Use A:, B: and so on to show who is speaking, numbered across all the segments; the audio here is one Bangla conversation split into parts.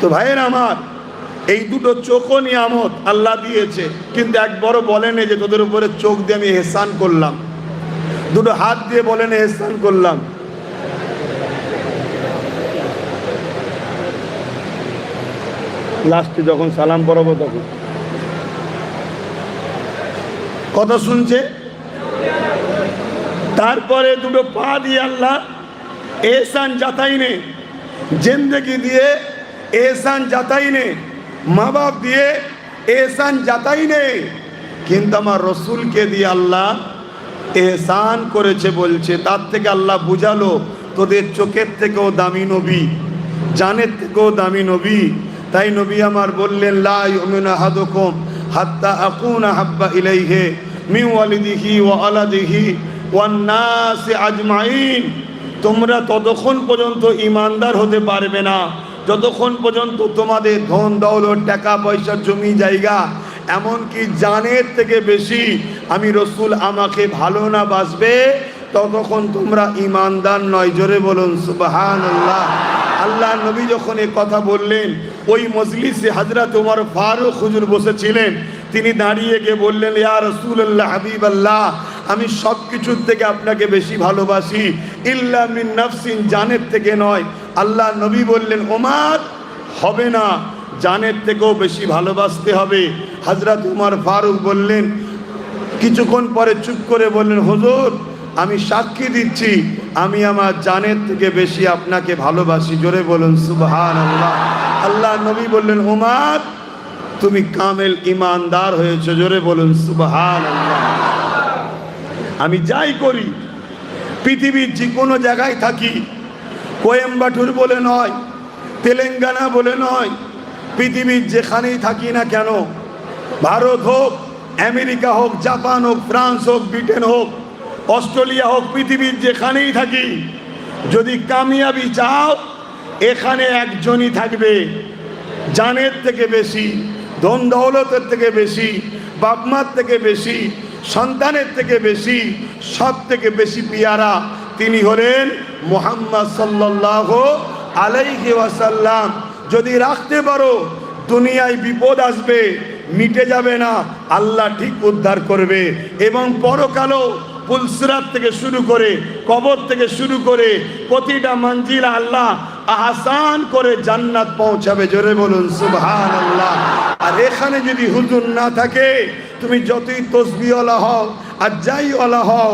A: তো ভাইয়ের আমার, এই দুটো চোখও নিয়ামত আল্লাহ দিয়েছে। কিন্তু একবারও বলেনি যে তোদের উপরে চোখ দিয়ে আমি হেসান করলাম। দুটো হাত দিয়ে বলেন হেসান করলাম। লাস্টে যখন সালাম পড়াবো তখন। কথা শুনছে? তারপরে দুটো পা দিয়ে আল্লাহ এহসান যাতাই নে জিন্দগি দিয়ে এহসান যাতাই নে মা বাপ দিয়ে এহসান যাতাই নে কিন্তু আমার রসুলকে দিয়ে আল্লাহ এহসান করেছে, বলছে, তার থেকে আল্লাহ বুঝালো, তোদের চোখের থেকেও দামি নবী, জানের থেকেও দামি নবী। তাই নবী আমার বললেন, লা ইউমিনু আহাদুকুম হাত্তা আকুনা হাব্বা ইলাইহি মিন ওয়ালিদিহি ওয়া আলাদিহি ওয়ান নাসি আজমাইন। তোমরা ততক্ষণ পর্যন্ত ইমানদার হতে পারবে না। যতক্ষণ পর্যন্ত তোমাদের ধন, দৌলত, টাকা, পয়সা, জমি, জায়গা, এমনকি জানের থেকে বেশি আমি রসুল আমাকে ভালো না বাসবে ততক্ষণ তোমরা ইমানদার নয়। জোরে বলুন সুবাহান আল্লাহ আল্লাহ নবী যখন এ কথা বললেন, ওই মজলিসে হাজরা তোমার ফারুক হুজুর বসেছিলেন, তিনি দাঁড়িয়ে গিয়ে বললেন, ইয়া রসুল্লাহ হাবিব আল্লাহ আমি সব কিছুর থেকে আপনাকে বেশি ভালোবাসি। ইল্লা মিন নাফসিন, জানের থেকে নয়। আল্লাহ নবী বললেন, ওমার, হবে না। জানের থেকেও বেশি ভালোবাসতে হবে। হাজরত উমার ফারুক বললেন, কিছুক্ষণ পরে চুপ করে বললেন, হুজুর, আমি সাক্ষী দিচ্ছি, আমি আমার জানের থেকে বেশি আপনাকে ভালোবাসি। জোরে বলুন সুবহান আল্লাহ আল্লাহ নবী বললেন উমার তুমি কামেল ইমানদার হয়েছে। জোরে বলুন সুবহান আল্লাহ আমি যাই করি পৃথিবীর যে কোনো জায়গায় থাকি। কোয়েম্বাটুর বলে নয়, তেলেঙ্গানা বলে নয়, পৃথিবীর যেখানেই থাকি না কেন, ভারত হোক, আমেরিকা হোক, জাপান হোক, ফ্রান্স হোক, ব্রিটেন হোক, অস্ট্রেলিয়া হোক, পৃথিবীর যেখানেই থাকি, যদি কামিয়াবি চাও, এখানে একজনই থাকবে, জানের থেকে বেশি ধন দৌলতের থেকে বেশি, বাপমার থেকে বেশি সন্তানের থেকে বেশি, সব থেকে বেশি পিয়ারা তিনি হলেন মোহাম্মদ সাল্লাহ আলাইহি ওয়াসাল্লাম। যদি রাখতে পারো, দুনিয়ায় বিপদ আসবে, মিটে যাবে না, আল্লাহ ঠিক উদ্ধার করবে। এবং পরকালও পুলসিরাত থেকে শুরু করে, কবর থেকে শুরু করে, প্রতিটা মঞ্জিল আল্লাহ আহসান করে জান্নাত পৌঁছাবে। জোরে বলুন সুবহান আল্লাহ আর এখানে যদি হুজুর না থাকে, তুমি যতই তসবি তসবিওয়ালা হও আর যাই যাইওয়ালা হও,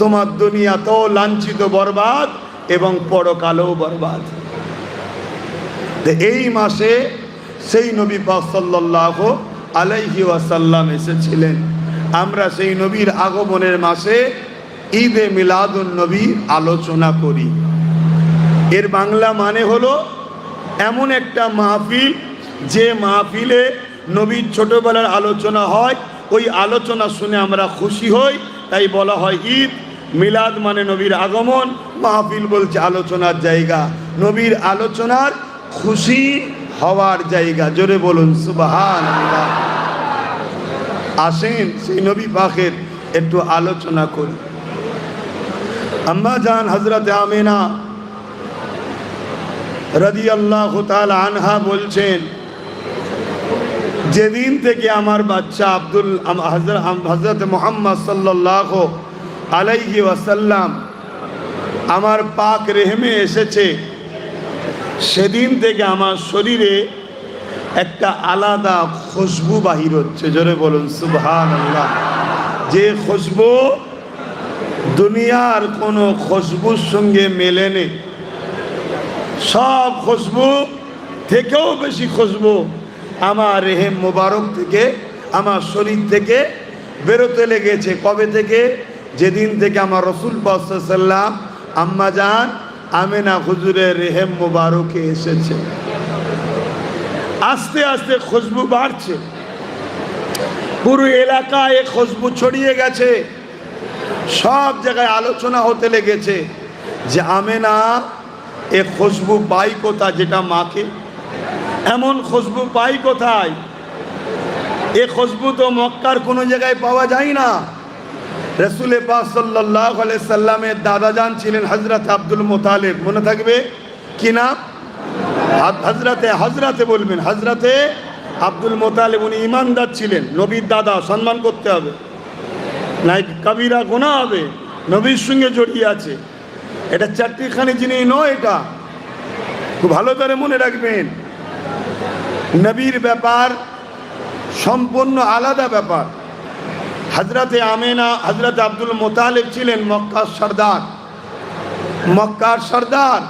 A: তোমার দুনিয়া তো লাঞ্ছিত, বরবাদ এবং পরকালেও বরবাদ। এই মাসে সেই নবী সাল্লাহ আলাইহি ওয়াসাল্লাম এসেছিলেন। আমরা সেই নবীর আগমনের মাসে ঈদে মিলাদুন নবীর আলোচনা করি। এর বাংলা মানে হলো এমন একটা মাহফিল, যে মাহফিলে নবীর ছোটবেলার আলোচনা হয়, ওই আলোচনা শুনে আমরা খুশি হই। তাই বলা হয় ঈদ, মিলাদ মানে নবীর আগমন, মাহফিল বলছে আলোচনার জায়গা। নবীর আলোচনার খুশি হওয়ার জায়গা। জোরে বলুন সুবাহান আসেন, সেই নবী পাখের একটু আলোচনা করি। আম্মা জান হজরত আমিনা রদি আল্লাহ আনহা বলছেন, যেদিন থেকে আমার বাচ্চা আব্দুল হজরত মোহাম্মদ সাল্লাহ আলাইহি ওয়াসাল্লাম আমার পাক রেহমে এসেছে, সেদিন থেকে আমার শরীরে একটা আলাদা খুশবু বাহির হচ্ছে। জোরে বলুন সুবহান আল্লাহ যে খুশবু দুনিয়ার কোনো খুশবুর সঙ্গে মেলেনে সব খুশবু থেকেও বেশি খুশবু। আমার রেহেম মোবারক থেকে, আমার শরীর থেকে বেরোতে লেগেছে। কবে থেকে? যেদিন থেকে আমার রসুল পাসাল্লাম আম্মা যান আমেনা হুজুরের রেহেম মোবারকে এসেছে। আস্তে আস্তে খুশবু বাড়ছে। পুরো এলাকায় খুশবু ছড়িয়ে গেছে। সব জায়গায় আলোচনা হতে লেগেছে যে আমেনা এ খুশবু পাই কোথা যেটা মাকে এমন খুশবু পাই কোথায়? এ খুশবু তো মক্কার কোনো জায়গায় পাওয়া যায় না। রসুল পাক সাল্লাহ সাল্লামের দাদাজান ছিলেন হজরত আব্দুল মোতালেব। মনে থাকবে? কি নাম? হজরতে হজরতে বলবেন। হজরতে আব্দুল মোতালেব উনি ইমানদার ছিলেন। নবীর দাদা, সম্মান করতে হবে। নাই কবিরা গোনা হবে। নবীর সঙ্গে জড়িয়ে আছে। এটা চারটিখানি জিনিস নয় এটা। খুব ভালো করে মনে রাখবেন। নবীর ব্যাপার সম্পূর্ণ আলাদা ব্যাপার। হজরতে আমেনা হজরত আব্দুল মোতালেব ছিলেন মক্কার সর্দার। মক্কার সর্দার,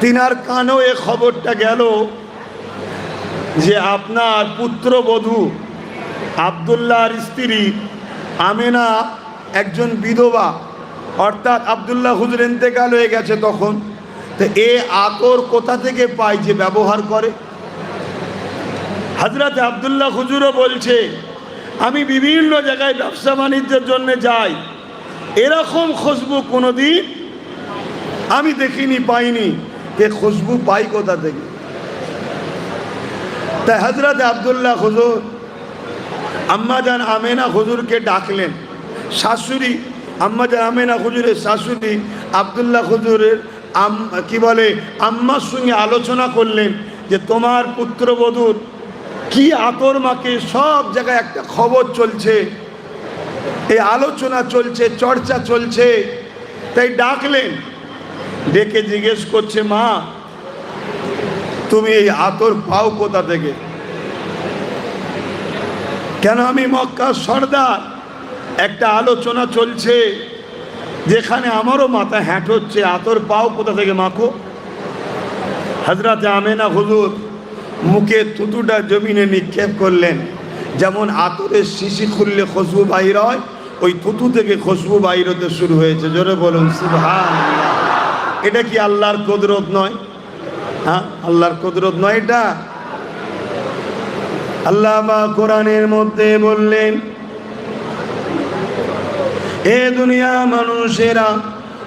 A: তিনার কানেও এ খবরটা গেল যে আপনার পুত্রবধূ আবদুল্লাহর স্ত্রী আমেনা একজন বিধবা। অর্থাৎ আবদুল্লাহ হুজুর এন্তেকাল হয়ে গেছে তখন। তো এ আতর কোথা থেকে পায় যে ব্যবহার করে? হজরত আবদুল্লাহ হুজুরও বলছে, আমি বিভিন্ন জায়গায় ব্যবসা বাণিজ্যের জন্য যাই। এরকম খুশবু কোনোদিন আমি দেখিনি, পাইনি। এ খুশবু পাই কোথা থেকে? তাই হজরত আবদুল্লাহ হুজুর আম্মাজান আমেনা হুজুরকে ডাকলেন, শাশুড়ি আম্মাজান আমিনা হুজুরের শাশুড়ি আবদুল্লাহ হুজুরের আম, কি বলে, আম্মার সঙ্গে আলোচনা করলেন যে তোমার পুত্রবধূর কি আতর মাকে সব জায়গায় একটা খবর চলছে, এই আলোচনা চলছে, চর্চা চলছে, তাই ডাকলেন। ডেকে জিজ্ঞেস করছে, মা, তুমি এই আতর পাও কোথা থেকে? কেন আমি মক্কা সর্দার? একটা আলোচনা চলছে যেখানে আমারও মাথা হ্যাট হচ্ছে, আতর পাও কোথা থেকে মাখো? হজরত আমেনা হুজুর মুখে থুতুটা জমিনে নিক্ষেপ করলেন। যেমন আতরের শিশি খুললে খুশবু বাইর হয়, ওই থুতু থেকে খুশবু বাইর হতে শুরু হয়েছে। জোরে বলুন এটা কি আল্লাহর কদরত নয়? হ্যাঁ আল্লাহর কদরত নয় এটা? আল্লাহ বা কোরআনের মধ্যে বললেন এ দুনিয়া মানুষেরা,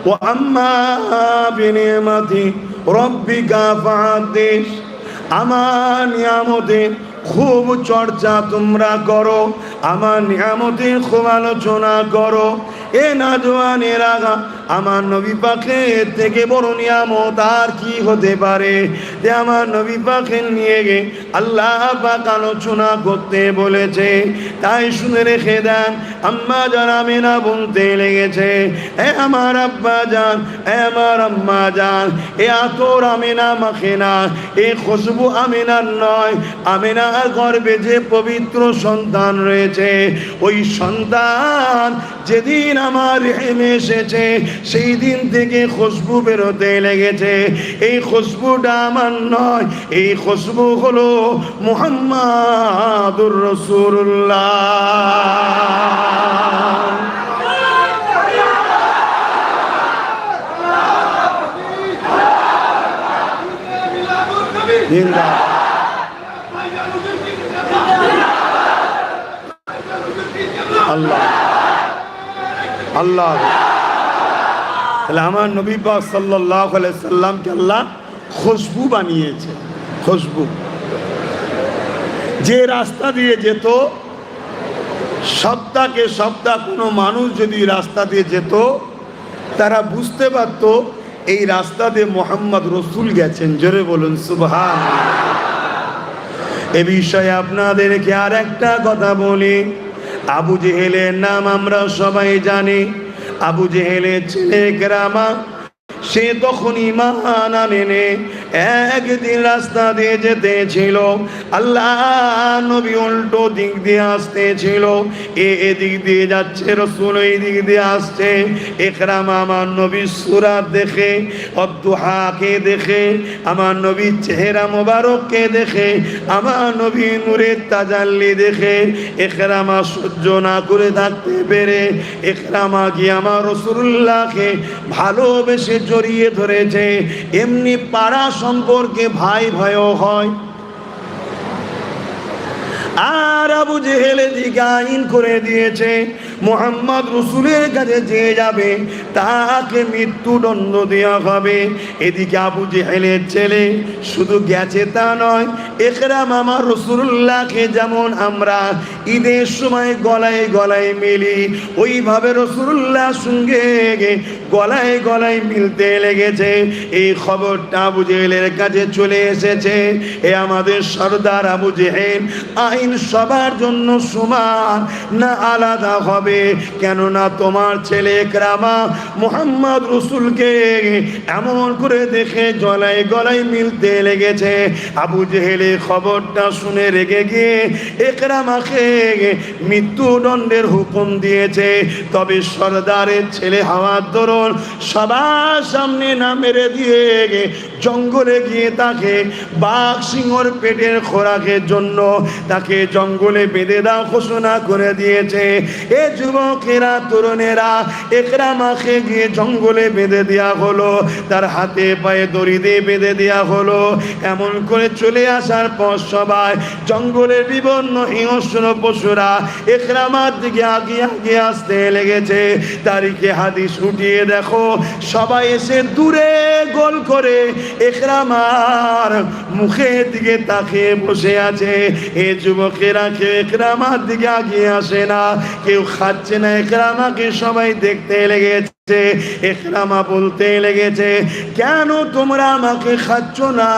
A: ও আম্মা বিনিয়ামাতি ফাহাদিস আমার নিয়ামতে খুব চর্চা তোমরা করো, আমার নিয়ামতে খুব আলোচনা করো। এ না জোয়ানের আগা আমার নবী পাখে থেকে বড় নিয়ামত আর কি হতে পারে? যে আমার নবী পাখে নিয়ে গে, আল্লাহ পাক আলোচনা করতে বলেছে। তাই শুনে রেখে দেন, আম্মা যান আমি না বলতে লেগেছে, এ আমার আব্বা যান, এ আমার আম্মা যান, এ আতর আমি না মাখে না, এ খুশবু আমিনার নয় আমিনার গর্বে যে পবিত্র সন্তান রয়েছে, ওই সন্তান যেদিন আমার হেমে এসেছে, সেই দিন থেকে খুশবু বেরোতে লেগেছে। এই খুশবুটা আমার নয়। এই খুশবু হলো মুহাম্মাদুর রসুল্লাহ আল্লাহ। আল্লাহ। তাহলে আমার নবী পাক সাল্লাহ সাল্লামকে আল্লাহ খুশবু বানিয়েছে, খুশবু। যে রাস্তা দিয়ে যেত সপ্তাহকে সপ্তাহ কোনো মানুষ যদি রাস্তা দিয়ে যেত, তারা বুঝতে পারত এই রাস্তা দিয়ে মোহাম্মদ রসুল গেছেন। জোরে বলুন সুবহান এ বিষয়ে আপনাদেরকে আর একটা কথা বলি। আবু জেহেলের নাম আমরা সবাই জানি। আবু জেহেলের ছেলে গ্রামা সে তখন ইমান আনেনে। একদিন রাস্তা দিয়ে যেতে ছিল। আল্লাহ নবী উল্টো দিক দিয়ে আসতে ছিল। এ এদিক দিয়ে যাচ্ছে, রসুল এই দিক দিয়ে আসছে। একরাম আমার নবীর সুরাত দেখে অদ্দুহাকে দেখে, আমার নবীর চেহারা মোবারককে দেখে, আমার নবী নূরের তাজাল্লি দেখে। একরামা সহ্য না করে থাকতে পেরে, একরামা কি আমার রসুল্লাহকে ভালোবেসে জড়িয়ে ধরেছে। এমনি পাড়া সম্পর্কে ভাই ভয়ও হয়। আর আবু জেহেলে আইন করে দিয়েছে, মোহাম্মদ রসুলের কাছে যে যাবে, তাকে মৃত্যুদণ্ড দেওয়া হবে। এদিকে আবু জেহেলের ছেলে শুধু গেছে তা নয়, একরাম আমার রসুল্লাহকে যেমন আমরা ঈদের সময় গলায় গলায় মিলি, ওইভাবে রসুল্লাহ সঙ্গে গলায় গলায় মিলতে লেগেছে। এই খবরটা আবু জেহেলের কাছে চলে এসেছে। এ আমাদের সর্দার আবু জেহেল আইন সবার জন্য সমান, না আলাদা হবে। কেননা তোমার ছেলে একরামা মোহাম্মদ রসুলকে এমন করে দেখে গলায় গলায় মিলতে লেগেছে। আবু জেহেলে খবরটা শুনে রেগে গিয়ে একরামাকে মৃত্যুদণ্ডের হুকুম দিয়েছে। তবে সর্দারের ছেলে হাওয়ার দরুন সবার সামনে না মেরে দিয়ে জঙ্গলে গিয়ে তাকে বাঘ সিংহর পেটের খোরাকের জন্য তাকে জঙ্গলে বেঁধে দেওয়া ঘোষণা করে দিয়েছে। এ যুবকেরা, তরুণেরা, একরামাকে গিয়ে জঙ্গলে বেঁধে দেওয়া হলো, তার হাতে পায়ে দড়ি দিয়ে বেঁধে দেওয়া হলো। এমন করে চলে আসার পর সবাই জঙ্গলের বিভিন্ন হিংস্র পশুরা একরামার দিকে আগে আগে আসতে লেগেছে। তারিখে হাদিস উঠিয়ে দেখো, সবাই এসে দূরে গোল করে একরামার মুখের দিকে তাকে বসে আছে। এ যুবকেরা কেউ একরামার দিকে আগিয়ে আসে না। কেউ খাচ্ছে না। একরামাকে সবাই দেখতে লেগেছে। বলতে লেগেছে, কেন তোমরা আমাকে খাচ্ছ না?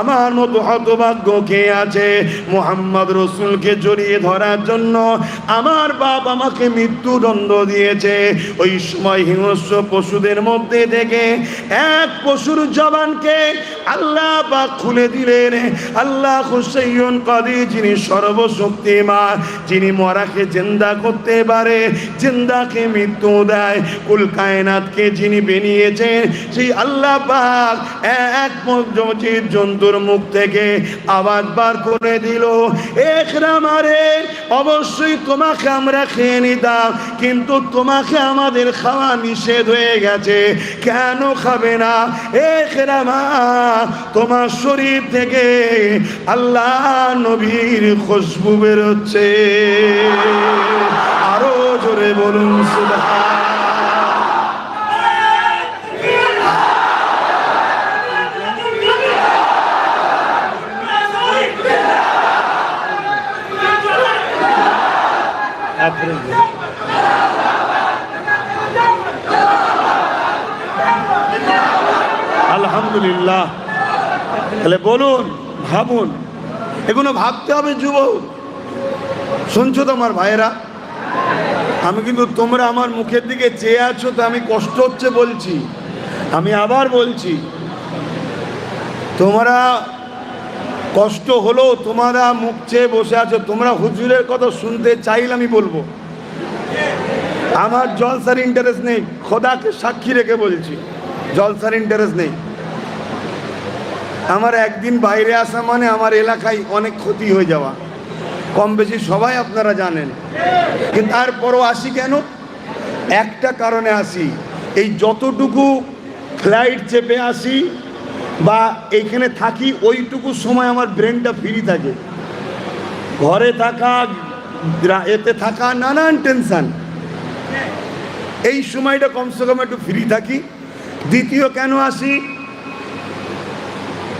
A: আমার মতো হতভাগ্য কে আছে মোহাম্মদ রসুলকে জড়িয়ে ধরার জন্য আমার বাপ আমাকে মৃত্যুদণ্ড দিয়েছে। ওই সময় হিংস্র পশুদের মধ্যে থেকে এক পশুর জবানকে আল্লাহ বা খুলে দিলেন। আল্লাহ হুসাইন কাদি, যিনি সর্বশক্তিমান, যিনি মরাকে জিন্দা করতে পারে, জিন্দাকে মৃত্যু দেয়। কুল কায়নাতকে যিনি বেনিয়েছেন, সেই আল্লাহ পাক এক জীব জন্তুর মুখ থেকে আওয়াজ বার করে দিল একরামারে অবশ্যই তোমাকে আমরা খেয়ে নিতাম, কিন্তু তোমাকে আমাদের খাওয়া নিষেধ হয়ে গেছে, কেন খাবে না? একরামা তোমার শরীর থেকে আল্লাহ নবীর খুশবু বেরোচ্ছে। আরও জোরে বলুন আলহামদুলিল্লাহ। তাহলে বলুন, ভাবুন। এগুলো ভাবতে হবে যুবক। শুনছো তো আমার ভাইয়েরা? আমি কিন্তু তোমরা আমার মুখের দিকে চেয়ে আছো তো আমি কষ্ট হচ্ছে বলছি। আমি আবার বলছি, তোমরা কষ্ট হলো, তোমরা মুখ চেয়ে বসে আছো, তোমরা হুজুরের কথা শুনতে চাইলে আমি বলব। আমার জলসার ইন্টারেস্ট নেই, খোদাকে সাক্ষী রেখে বলছি, জলসার ইন্টারেস্ট নেই। আমার একদিন বাইরে আসা মানে আমার এলাকায় অনেক ক্ষতি হয়ে যাওয়া। কম বেশি সবাই আপনারা জানেন। কিন্তু তারপরও আসি কেন? একটা কারণে আসি, এই যতটুকু ফ্লাইট চেপে আসি বা এইখানে থাকি, ওইটুকু সময় আমার ব্রেনটা ফ্রি থাকে। ঘরে থাকা এতে থাকা, নানান টেনশান এই সময়টা কমসে কম একটু ফ্রি থাকি। দ্বিতীয় কেন আসি?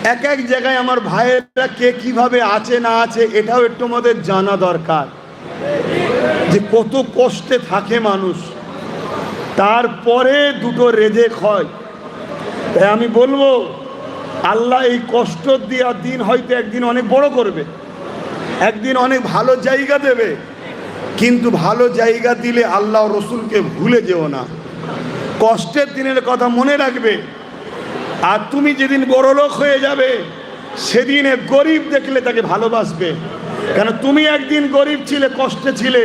A: এক এক জায়গায় আমার ভাইয়েরা কে কীভাবে আছে, না আছে, এটাও একটু আমাদের জানা দরকার। যে কত কষ্টে থাকে মানুষ। তারপরে দুটো রেজে হয়। তাই আমি বলব আল্লাহ এই কষ্ট দেওয়ার দিন হয়তো একদিন অনেক বড় করবে, একদিন অনেক ভালো জায়গা দেবে, কিন্তু ভালো জায়গা দিলে আল্লাহ রসুলকে ভুলে যেও না। কষ্টের দিনের কথা মনে রাখবে। আর তুমি যেদিন বড় লোক হয়ে যাবে, সেদিনে গরিব দেখলে তাকে ভালোবাসবে। কেন তুমি একদিন গরিব ছিলে, কষ্টে ছিলে,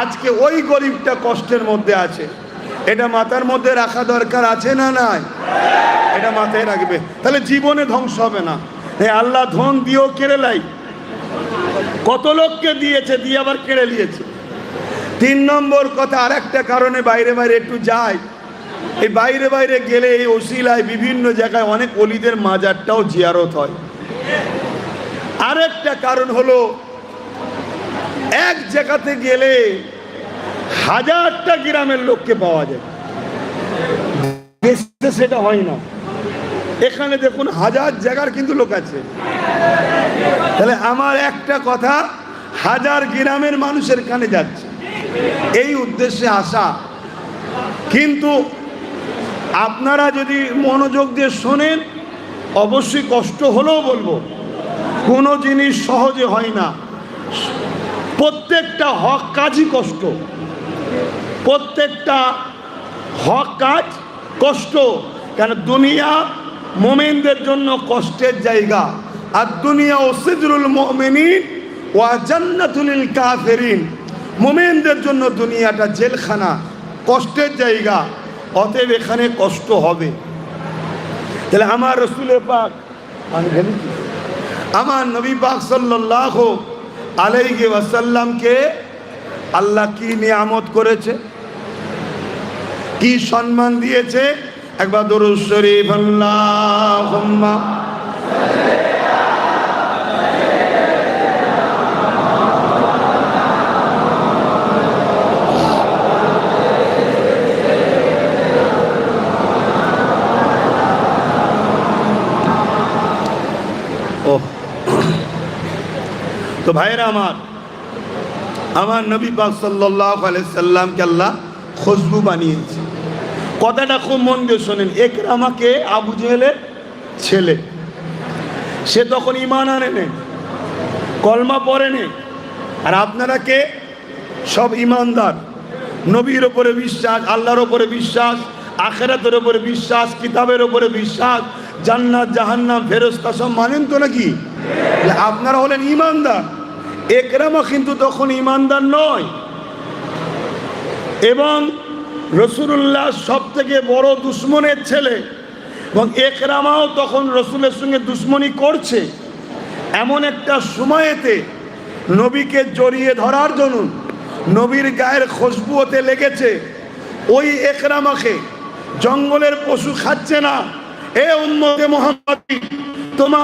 A: আজকে ওই গরিবটা কষ্টের মধ্যে আছে। এটা মাথার মধ্যে রাখা দরকার আছে না নাই? এটা মাথায় রাখবে। তাহলে জীবনে ধ্বংস হবে না। এই আল্লাহ ধন দিয়েও কেড়ে লাই কত লোককে দিয়েছে, দিয়ে আবার কেড়ে নিয়েছে। তিন নম্বর কথা আর একটা কারণে বাইরে বাইরে একটু যায়। এই বাইরে বাইরে গেলে এই ওসিলায় বিভিন্ন জায়গায় অনেক অলিদের মাজারটাও জিয়ারত হয়। আরেকটা কারণ হলো, এক জায়গাতে গেলে হাজারটা গ্রামের লোককে পাওয়া যায়। সেটা হয় না। এখানে দেখুন হাজার জায়গার কিন্তু লোক আছে। তাহলে আমার একটা কথা, হাজার গ্রামের মানুষের কানে যাচ্ছে। এই উদ্দেশ্যে আসা। কিন্তু আপনারা যদি মনোযোগ দিয়ে শোনেন, অবশ্যই কষ্ট হলেও বলব, কোনো জিনিস সহজে হয় না। প্রত্যেকটা হক কাজই কষ্ট। প্রত্যেকটা হক কাজ কষ্ট, কেন দুনিয়া মোমেনদের জন্য কষ্টের জায়গা, আর দুনিয়া ও সিদরুল মোমেনিন ওয়া জান্নাতুল কাফেরিন। মোমেনদের জন্য দুনিয়াটা জেলখানা, কষ্টের জায়গা, অতএব এখানে কষ্ট হবে। তাহলে আমার রসুলের পাক আমার নবী পাক সাল্লাহ আলাইহি ওয়াসাল্লামকে আল্লাহ কি নিয়ামত করেছে? কি সম্মান দিয়েছে? একবার দরুদ শরীফ, আল্লাহুম্মা। তো ভাইরা আমার আমার নবী পাক সাল্লাহ সাল্লামকে আল্লাহ খুশবু বানিয়েছে। কথাটা খুব মন দিয়ে শোনেন। একরামাকে আবু জেহেলের ছেলে। সে তখন ইমান আনে নে কলমা পড়ে নে আর আপনারা কে? সব ইমানদার নবীর ওপরে বিশ্বাস, আল্লাহর ওপরে বিশ্বাস, আখেরাতের ওপরে বিশ্বাস, কিতাবের ওপরে বিশ্বাস, জান্নাত, জাহান্নাম ফেরস্তা সব মানেন তো নাকি? আপনারা হলেন ইমানদার একরামা কিন্তু তখন ইমানদার নয়। এবং রসুল্লাহ সব থেকে বড় দুশ্মনের ছেলে এবং একরামাও তখন রসুলের সঙ্গে দুশ্মনী করছে। এমন একটা সময়েতে নবীকে জড়িয়ে ধরার জন্য নবীর গায়ের খুশবু হতে লেগেছে। ওই একরামাকে জঙ্গলের পশু খাচ্ছে না। এ উন্মতে মোহাম্মদ, তোমার